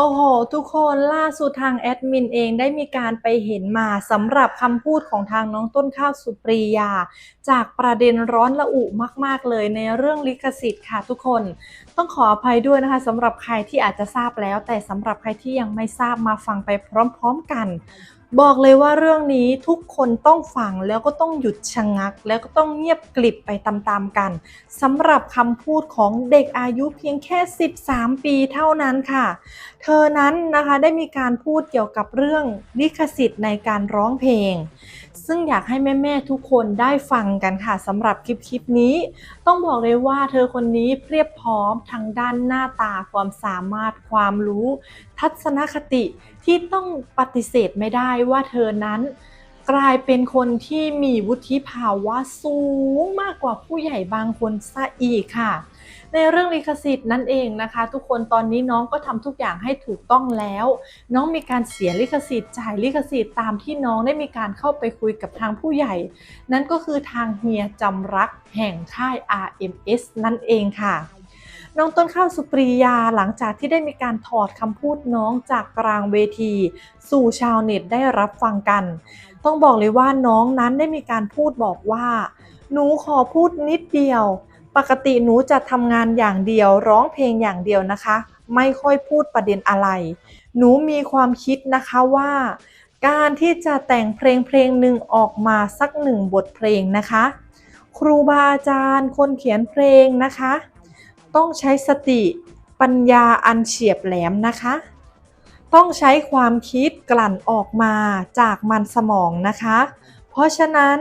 โอ้โห ทุกคนล่าสุดทางแอดมินเองได้มีการไปเห็นมาสำหรับคำพูดของทางน้องต้นข้าวสุปรียา จากประเด็นร้อนระอุมาก ๆ เลยในเรื่องลิขสิทธิ์ค่ะทุกคน ต้องขออภัยด้วยนะคะสำหรับใครที่อาจจะทราบแล้ว แต่สำหรับใครที่ยังไม่ทราบมาฟังไปพร้อม ๆ กัน บอกเลยว่าเรื่องนี้ทุกคนต้องฟังแล้วก็ต้องหยุดชะงัก แล้วก็ต้องเงียบกลิบไปตามๆกันสำหรับคำพูดของเด็กอายุเพียงแค่ 13 ปีเท่านั้นค่ะ เธอนั้นนะคะได้มีการพูดเกี่ยวกับเรื่องลิขสิทธิ์ในการร้องเพลง ซึ่งอยากให้แม่ๆทุกคนได้ฟังกันค่ะสำหรับคลิปคลิปนี้ ต้องบอกเลยว่าเธอคนนี้เพียบพร้อมทั้งด้านหน้าตาความสามารถความรู้ ทัศนคติที่ต้องปฏิเสธไม่ได้ว่าเธอนั้น กลายเป็นคนที่มีวุฒิภาวะสูงมากกว่าผู้ใหญ่บางคนซะอีกค่ะ ในเรื่องลิขสิทธิ์นั่นเองนะคะ ทุกคนตอนนี้น้องก็ทำทุกอย่างให้ถูกต้องแล้ว น้องมีการเสียลิขสิทธิ์จ่ายลิขสิทธิ์ตามที่น้องได้มีการเข้าไปคุยกับทางผู้ใหญ่ นั่นก็คือทางเฮียจำรักแห่งค่าย RMS นั่นเองค่ะน้องต้นข้าวสุปรียาหลังจากที่ได้มีการถอดคำพูดน้องจากกลางเวที สู่ชาวเน็ตได้รับฟังกัน ต้องบอกเลยว่าน้องนั้นได้มีการพูดบอกว่า หนูขอพูดนิดเดียว ปกติหนูจะทำงานอย่างเดียว ร้องเพลงอย่างเดียวนะคะ ไม่ค่อยพูดประเด็นอะไร หนูมีความคิดนะคะว่า การที่จะแต่งเพลงเพลงหนึ่งออกมาสักหนึ่งบทเพลงนะคะ ครูบาอาจารย์ คนเขียนเพลงนะคะ ต้องใช้สติปัญญาอันเฉียบแหลมนะคะ ต้องใช้ความคิดกลั่นออกมาจากมันสมองนะคะ เพราะฉะนั้น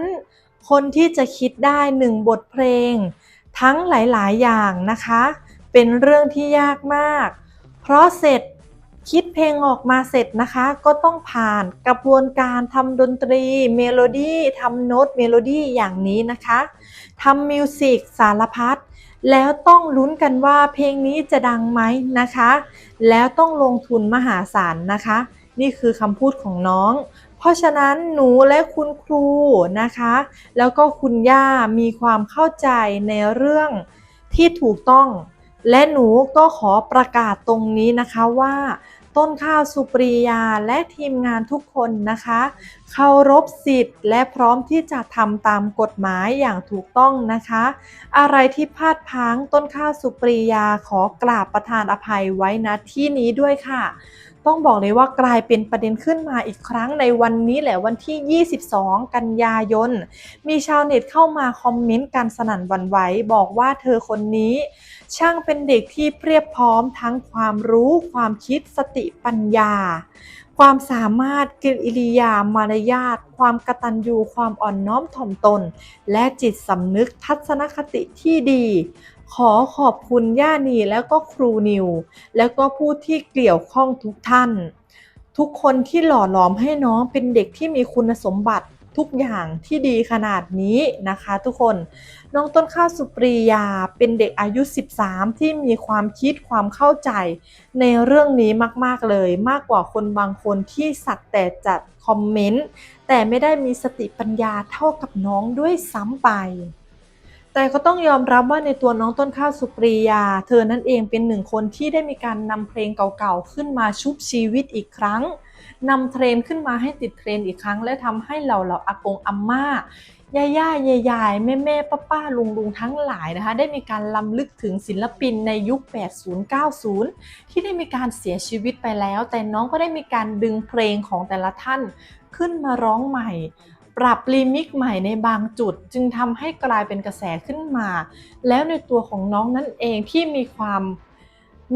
คนที่จะคิดได้หนึ่งบทเพลง ทั้งหลายๆ อย่างนะคะ เป็นเรื่องที่ยากมาก เพราะเสร็จคิดเพลงออกมาเสร็จนะคะ ก็ต้องผ่านกระบวนการทำดนตรีเมโลดี้ทำโน้ตเมโลดี้อย่างนี้นะคะทำมิวสิกสารพัด แล้วต้องลุ้นกันว่าเพลงนี้จะดังไหมนะคะ แล้วต้องลงทุนมหาศาลนะคะ นี่คือคำพูดของน้อง เพราะฉะนั้นหนูและคุณครูนะคะ แล้วก็คุณย่ามีความเข้าใจในเรื่องที่ถูกต้อง และหนูก็ขอประกาศตรงนี้นะคะว่า ต้นข้าวสุปรียาและทีมงานทุกคนนะคะเคารพสิทธิ์ และพร้อมที่จะทำตามกฎหมายอย่างถูกต้องนะคะ อะไรที่พลาดพังต้นข้าวสุปรียาขอกราบประทานอภัยไว้นะที่นี้ด้วยค่ะ ต้องบอกเลยว่ากลายเป็นประเด็นขึ้นมาอีกครั้งในวันนี้แหละวันที่ 22 กันยายน มีชาวเน็ตเข้ามาคอมเมนต์การสนั่นวันไหวบอกว่าเธอคนนี้ ช่างเป็นเด็กที่เพียบพร้อมทั้งความรู้ความคิดสติปัญญา ความสามารถกิริยามารยาทความกตัญญูความอ่อนน้อมถ่อมตน และจิตสำนึกทัศนคติที่ดี ขอขอบคุณย่านีแล้วก็ครูนิว แล้วก็ผู้ที่เกี่ยวข้องทุกท่าน ทุกคนที่หล่อหลอมให้น้องเป็นเด็กที่มีคุณสมบัติทุกอย่างที่ดีขนาดนี้นะคะทุกคน น้องต้นข้าวสุปรียาเป็นเด็กอายุ 13 ที่มีความคิดความเข้าใจ ในเรื่องนี้มาก ๆ เลย มากกว่าคนบางคนที่สักแต่จัดคอมเมนต์ แต่ไม่ได้มีสติปัญญาเท่ากับน้องด้วยซ้ำไป แต่ก็ต้องยอมรับว่าในตัวน้องต้นข้าวสุปรียา เธอนั่นเองเป็นหนึ่งคนที่ได้มีการนำเพลงเก่าๆ ขึ้นมาชุบชีวิตอีกครั้งนำเทรนขึ้นมาให้ติดเทรนอีกครั้ง และทำให้เราเราอากงอาม่าย่าย่ายายายแม่แม่ป้าป้าลุงลุงทั้งหลายนะคะ ได้มีการล้ำลึกถึงศิลปินในยุค 80-90 ที่ได้มีการเสียชีวิตไปแล้ว แต่น้องก็ได้มีการดึงเพลงของแต่ละท่านขึ้นมาร้องใหม่ ปรับรีมิกใหม่ในบางจุด จึงทำให้กลายเป็นกระแสขึ้นมา แล้วในตัวของน้องนั่นเองที่มีความ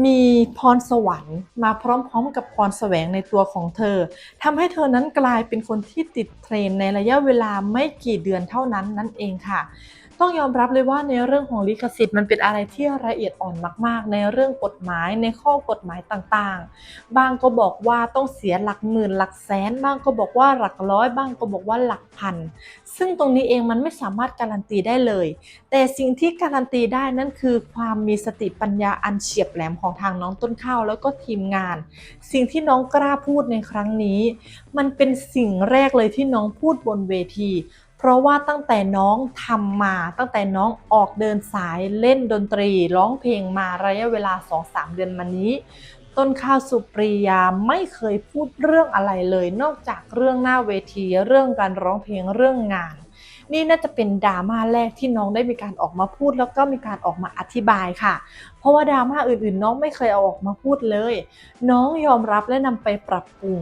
มีพรสวรรค์มาพร้อมๆกับพรแสวงในตัวของเธอทำให้เธอนั้นกลายเป็นคนที่ติดเทรนในระยะเวลาไม่กี่เดือนเท่านั้นนั่นเองค่ะ ต้องยอมรับเลยว่าในเรื่องของลิขสิทธิ์มันเป็นอะไรที่ละเอียดอ่อนมาก ๆ ในเรื่องกฎหมายในข้อกฎหมายต่างๆ บางก็บอกว่าต้องเสียหลักหมื่นหลักแสนบางก็บอกว่าหลักร้อย บ้างก็บอกว่าหลักพัน ซึ่งตรงนี้เองมันไม่สามารถการันตีได้เลย แต่สิ่งที่การันตีได้นั่นคือ ความมีสติปัญญาอันเฉียบแหลมของทางน้องต้นข้าวแล้วก็ทีมงาน สิ่งที่น้องกล้าพูดในครั้งนี้ มันเป็นสิ่งแรกเลยที่น้องพูดบนเวที เพราะว่าตั้งแต่น้องทำมาตั้งแต่น้องออกเดินสายเล่นดนตรี ร้องเพลงมาระยะเวลา 2-3 เดือนมานี้ ต้นข้าวสุปรียาไม่เคยพูดเรื่องอะไรเลย นอกจากเรื่องหน้าเวทีเรื่องการร้องเพลงเรื่องงาน นี่น่าจะเป็นดราม่าแรกที่น้องได้มีการออกมาพูดแล้วก็มีการออกมาอธิบายค่ะ เพราะว่าดราม่าอื่นๆ น้องไม่เคยเอาออกมาพูดเลย น้องยอมรับและนำไปปรับปรุง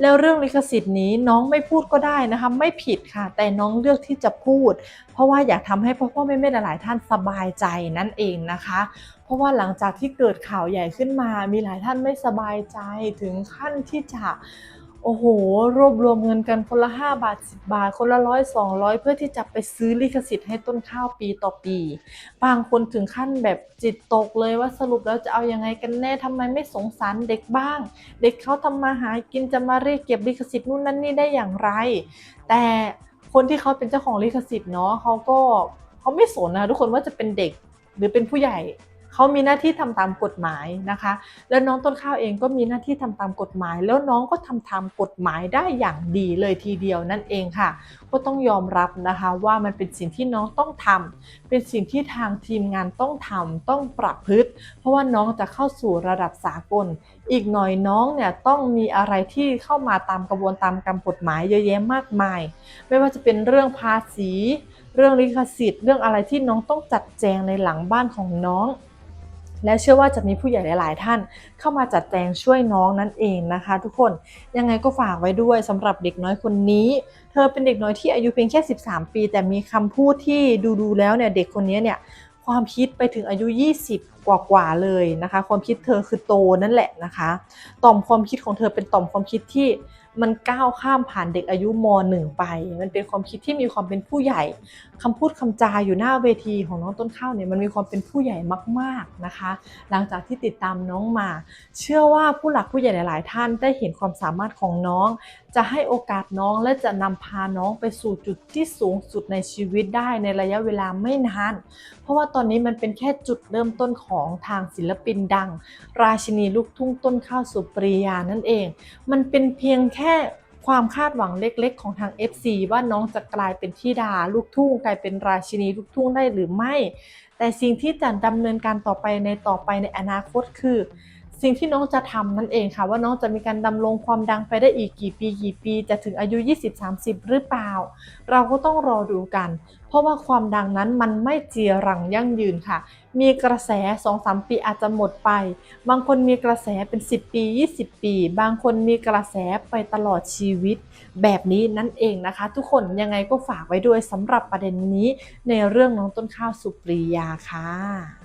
แล้วเรื่องลิขสิทธิ์นี้น้องไม่พูดก็ได้นะคะไม่ผิดค่ะ แต่น้องเลือกที่จะพูด เพราะว่าอยากทำให้พ่อพ่อแม่แม่หลายท่านสบายใจนั่นเองนะคะ เพราะว่าหลังจากที่เกิดข่าวใหญ่ขึ้นมา มีหลายท่านไม่สบายใจถึงขั้นที่จะ โอ้โห รวบรวมเงินกันคนละ 5 บาท 10 บาท คนละร้อยสองร้อยเพื่อที่จะไปซื้อลิขสิทธิ์ให้ต้นข้าวปีต่อปี บางคนถึงขั้นแบบจิตตกเลยว่าสรุปแล้วจะเอายังไงกันแน่ทำไมไม่สงสารเด็กบ้าง เด็กเขาทำมาหากินจะมาเรียกเก็บลิขสิทธิ์นู่นนั่นนี่ได้อย่างไร แต่คนที่เขาเป็นเจ้าของลิขสิทธิ์เนาะเขาก็เขาไม่สนนะทุกคนว่าจะเป็นเด็กหรือเป็นผู้ใหญ่ เขามีหน้าที่ทำตามกฎหมายนะคะ แล้วน้องต้นข้าวเองก็มีหน้าที่ทำตามกฎหมาย แล้วน้องก็ทำตามกฎหมายได้อย่างดีเลยทีเดียวนั่นเองค่ะ ก็ต้องยอมรับนะคะว่ามันเป็นสิ่งที่น้องต้องทำเป็นสิ่งที่ทางทีมงานต้องทำต้องปรับพฤติ เพราะว่าน้องจะเข้าสู่ระดับสากล อีกหน่อยน้องเนี่ยต้องมีอะไรที่เข้ามาตามกระบวนตามกรรมกฎหมายเยอะแยะมากมาย ไม่ว่าจะเป็นเรื่องภาษี เรื่องลิขสิทธิ์ เรื่องอะไรที่น้องต้องจัดแจงในหลังบ้านของน้อง และเชื่อว่าจะมีผู้ใหญ่หลาย ๆ ท่าน เข้ามาจัดแจงช่วยน้องนั่นเองนะคะ ทุกคนยังไงก็ฝากไว้ด้วยสำหรับเด็กน้อยคนนี้ เธอเป็นเด็กน้อยที่อายุเพียงแค่ 13 ปี แต่มีคำพูดที่ดูๆแล้วเนี่ยเด็กคนนี้เนี่ยความคิดไปถึงอายุ 20 กว่าๆเลยนะคะ ความคิดเธอคือโตนั่นแหละนะคะ ต่อมความคิดของเธอเป็นต่อมความคิดที่มันก้าวข้ามผ่านเด็กอายุม .1 ไป มันเป็นความคิดที่มีความเป็นผู้ใหญ่คำพูดคำจาอยู่หน้าเวทีของน้องต้นข้าวเนี่ยมันมีความเป็นผู้ใหญ่มากๆนะคะ หลังจากที่ติดตามน้องมา เชื่อว่าผู้หลักผู้ใหญ่หลาย ๆ ท่านได้เห็นความสามารถของน้อง จะให้โอกาสน้องและจะนำพาน้องไปสู่จุดที่สูงสุดในชีวิตได้ในระยะเวลาไม่นาน เพราะว่าตอนนี้มันเป็นแค่จุดเริ่มต้นของทางศิลปินดัง ราชินีลูกทุ่งต้นข้าวสุปรียานั่นเอง มันเป็นเพียงแค่ความคาดหวังเล็กๆ ของทาง FC ว่าน้องจะกลายเป็นที่ดาลูกทุ่งกลายเป็นราชินีลูกทุ่งได้หรือไม่ แต่สิ่งที่จะดำเนินการต่อไปในต่อไปในอนาคตคือ สิ่งที่น้องจะทำนั่นเองค่ะ ว่าน้องจะมีการดำรงความดังไปได้อีกกี่ปีกี่ปี จะถึงอายุ 20-30 หรือเปล่า เราก็ต้องรอดูกัน เพราะว่าความดังนั้นมันไม่เจีรังยั่งยืนค่ะ มีกระแส 2-3 ปีอาจจะหมดไป บางคนมีกระแสเป็น 10 ปี 20 ปี บางคนมีกระแสไปตลอดชีวิต แบบนี้นั่นเองนะคะ ทุกคนยังไงก็ฝากไว้ด้วยสำหรับประเด็นนี้ในเรื่องน้องต้นข้าวสุปรียาค่ะ